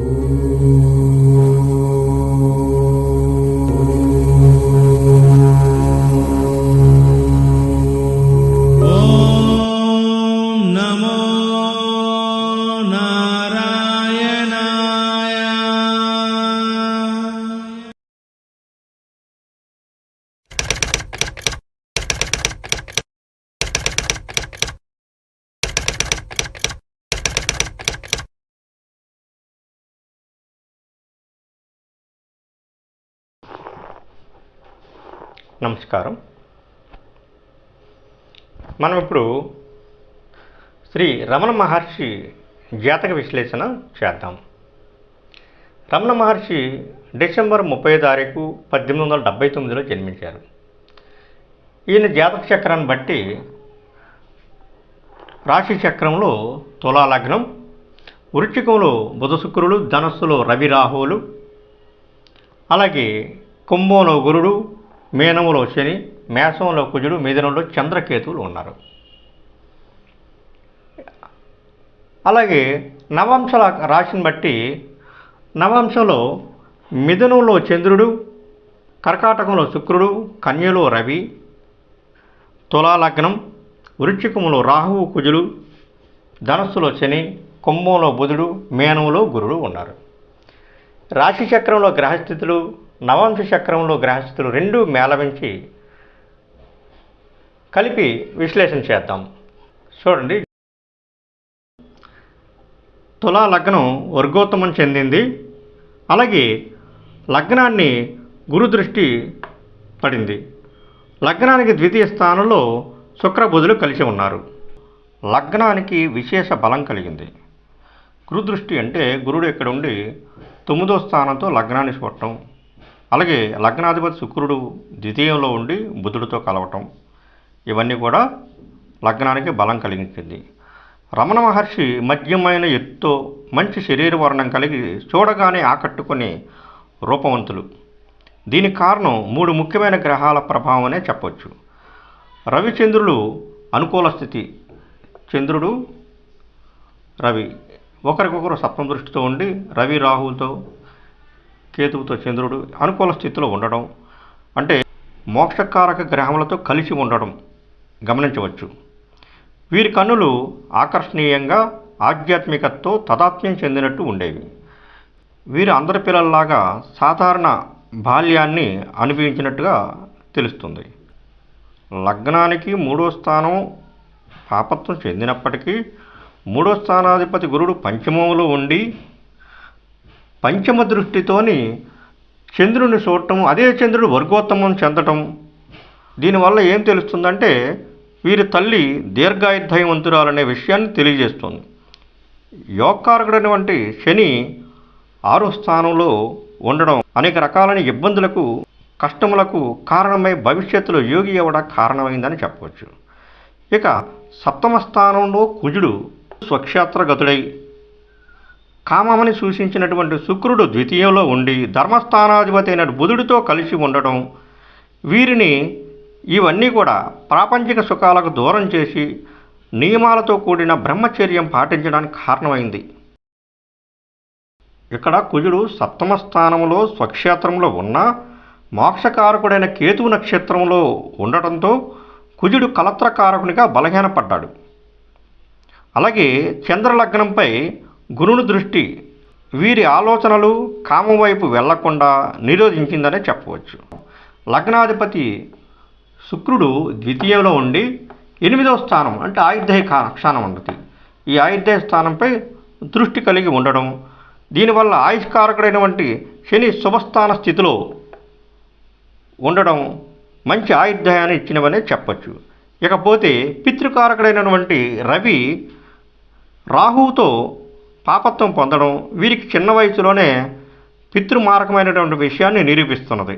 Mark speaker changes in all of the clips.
Speaker 1: Ooh.
Speaker 2: నమస్కారం. మనం ఇప్పుడు శ్రీ రమణ మహర్షి జాతక విశ్లేషణ చేద్దాం. రమణ మహర్షి డిసెంబర్ ముప్పై తారీఖు పద్దెనిమిది వందల డెబ్బై తొమ్మిదిలో జన్మించారు. ఈయన జాతక చక్రాన్ని బట్టి రాశి చక్రంలో తులాలగ్నం లగ్నం బుధ శుక్రుడు ధనస్సులో రవి రాహువులు అలాగే కుంభంలో గురుడు మీనములో శని మేషంలో కుజుడు మిథునంలో చంద్రకేతువులు ఉన్నారు. అలాగే నవాంశాల రాశిని బట్టి నవాంశంలో మిథునంలో చంద్రుడు కర్కాటకంలో శుక్రుడు కన్యలో రవి తులాలగ్నం లగ్నం రాహువు కుజుడు ధనస్సులో శని కుంభంలో బుధుడు మేనంలో గురుడు ఉన్నారు. రాశిచక్రంలో గ్రహస్థితులు నవంశ చక్రంలో గ్రహస్థితులు రెండు మేళవించి కలిపి విశ్లేషణ చేద్దాం. చూడండి. తులా లగ్నం వర్గోత్తమం చెందింది. అలాగే లగ్నాన్ని గురు దృష్టి పడింది. లగ్నానికి ద్వితీయ స్థానంలో శుక్రబుధులు కలిసి ఉన్నారు. లగ్నానికి విశేష బలం కలిగింది. గురుదృష్టి అంటే గురుడు ఇక్కడ ఉండి తొమ్మిదో స్థానంతో లగ్నాన్ని చూడటం. అలాగే లగ్నాధిపతి శుక్రుడు ద్వితీయంలో ఉండి బుధుడితో కలవటం ఇవన్నీ కూడా లగ్నానికి బలం కలిగించింది. రమణ మహర్షి మధ్యమైన ఎత్తుతో మంచి శరీర వర్ణం కలిగి చూడగానే ఆకట్టుకునే రూపవంతులు. దీనికి కారణం మూడు ముఖ్యమైన గ్రహాల ప్రభావం అనే చెప్పొచ్చు. రవిచంద్రులు అనుకూల స్థితి. చంద్రుడు రవి. ఒకరికొకరు సప్తమ దృష్టితో ఉండి రవి రాహులతో కేతువుతో చంద్రుడు అనుకూల స్థితిలో ఉండడం అంటే మోక్షకారక గ్రహములతో కలిసి ఉండడం గమనించవచ్చు. వీరి కన్నులు ఆకర్షణీయంగా ఆధ్యాత్మికతతో తదాత్మ్యం చెందినట్టు ఉండేవి. వీరు అందరి పిల్లల్లాగా సాధారణ బాల్యాన్ని అనుభవించినట్టుగా తెలుస్తుంది. లగ్నానికి మూడో స్థానం పాపత్వం చెందినప్పటికీ మూడో స్థానాధిపతి గురుడు పంచమంలో ఉండి పంచమ దృష్టితోని చంద్రుని చూడటం అదే చంద్రుడు వర్గోత్తమం చెందటం. దీనివల్ల ఏం తెలుస్తుందంటే వీరి తల్లి దీర్ఘాయుద్ధయవంతురాలనే విషయాన్ని తెలియజేస్తుంది. యోగకారకుడైనటువంటి శని ఆరో స్థానంలో ఉండడం అనేక రకాలైన ఇబ్బందులకు కష్టములకు కారణమై భవిష్యత్తులో యోగి అవ్వడ కారణమైందని చెప్పవచ్చు. ఇక సప్తమ స్థానంలో కుజుడు స్వక్షేత్రగతుడై కామమని సూచించినటువంటి శుక్రుడు ద్వితీయంలో ఉండి ధర్మస్థానాధిపతి అయిన బుధుడితో కలిసి ఉండడం వీరిని ఇవన్నీ కూడా ప్రాపంచిక సుఖాలకు దూరం చేసి నియమాలతో కూడిన బ్రహ్మచర్యం పాటించడానికి కారణమైంది. ఇక్కడ కుజుడు సప్తమ స్థానంలో స్వక్షేత్రంలో ఉన్న మోక్షకారకుడైన కేతువు నక్షత్రంలో ఉండటంతో కుజుడు కలత్రకారకునిగా బలహీనపడ్డాడు. అలాగే చంద్రలగ్నంపై గురుని దృష్టి వీరి ఆలోచనలు కామం వైపు వెళ్ళకుండా నిరోధించిందనే చెప్పవచ్చు. లగ్నాధిపతి శుక్రుడు ద్వితీయంలో ఉండి ఎనిమిదవ స్థానం అంటే ఆయుర్దేయ క్షణం ఉన్నది ఈ ఆయుర్దేయ స్థానంపై దృష్టి కలిగి ఉండడం దీనివల్ల ఆయుష్కారకుడైనటువంటి శని శుభస్థాన స్థితిలో ఉండడం మంచి ఆయుర్దాయాన్ని ఇచ్చినవనే చెప్పచ్చు. ఇకపోతే పితృకారకుడైనటువంటి రవి రాహువుతో పాపత్వం పొందడం వీరికి చిన్న వయసులోనే పితృమారకమైనటువంటి విషయాన్ని నిరూపిస్తున్నది.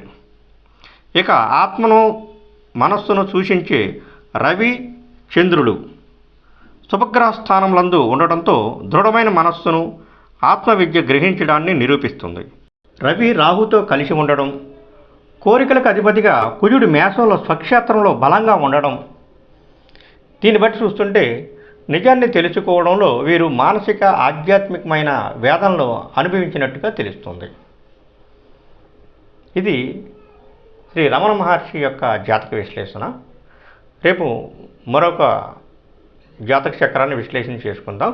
Speaker 2: ఇక ఆత్మను మనస్సును సూచించే రవి చంద్రులు శుభగ్రహ స్థానంలందు ఉండటంతో దృఢమైన మనస్సును ఆత్మవిద్య గ్రహించడాన్ని నిరూపిస్తుంది. రవి రాహుతో కలిసి ఉండడం కోరికలకు అధిపతిగా కుజుడు మేషంలో స్వక్షేత్రంలో బలంగా ఉండడం దీన్ని బట్టి చూస్తుంటే నిజాన్ని తెలుసుకోవడంలో వీరు మానసిక ఆధ్యాత్మికమైన వేదనలు అనుభవించినట్టుగా తెలుస్తుంది. ఇది శ్రీ రమణ మహర్షి యొక్క జాతక విశ్లేషణ. రేపు మరొక జాతక చక్రాన్ని విశ్లేషణ చేసుకుందాం.